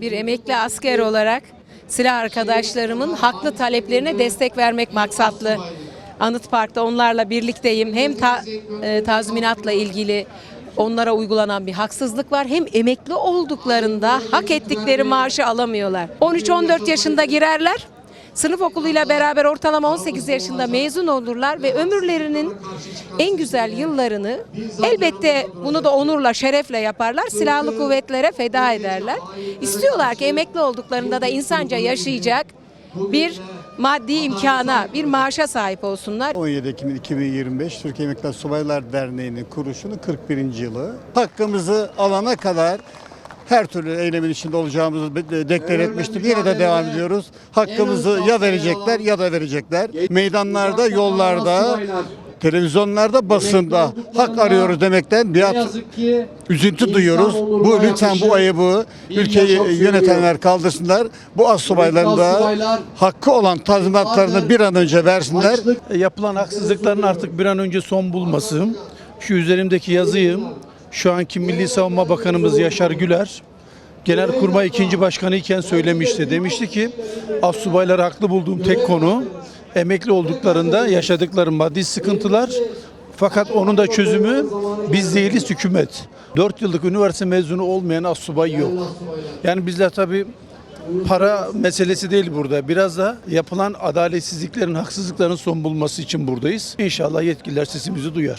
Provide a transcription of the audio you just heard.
bir emekli asker olarak silah arkadaşlarımın haklı taleplerine destek vermek maksatlı Anıt Park'ta onlarla birlikteyim. Hem ta- e, tazminatla ilgili onlara uygulanan bir haksızlık var. Hem emekli olduklarında hak ettikleri maaşı alamıyorlar. 13-14 yaşında girerler. Sınıf okuluyla beraber ortalama 18 yaşında mezun olurlar ve ömürlerinin en güzel yıllarını elbette bunu da onurla, şerefle yaparlar. Silahlı kuvvetlere feda ederler. İstiyorlar ki emekli olduklarında da insanca yaşayacak bir maddi imkana, bir maaşa sahip olsunlar. 17 Ekim 2025 Türkiye Emekliler Subaylar Derneği'nin kuruluşunun 41. yılı. Hakkımızı alana kadar her türlü eylemin içinde olacağımızı de- deklar etmiştik. Yine de devam ediyoruz. Hakkımızı ya verecekler ya da verecekler. Meydanlarda, yollarda, televizyonlarda, basında hak arıyoruz demekten bir at ki üzüntü duyuyoruz. Bu lütfen bu ayıbı ülkeyi yönetenler kaldırsınlar. Bu as subayların da hakkı olan tazminatlarını bir an önce versinler. E, Yapılan haksızlıkların artık bir an önce son bulması. Şu üzerimdeki yazıyı şu anki Milli Savunma Bakanımız Yaşar Güler Genelkurmay ikinci başkanı iken söylemişti. Demişti ki astsubayları haklı bulduğum tek konu emekli olduklarında yaşadıkları maddi sıkıntılar fakat onun da çözümü biz değiliz hükümet. 4 yıllık üniversite mezunu olmayan astsubay yok. Yani bizler tabii para meselesi değil burada. Biraz da yapılan adaletsizliklerin, haksızlıkların son bulması için buradayız. İnşallah yetkililer sesimizi duyar.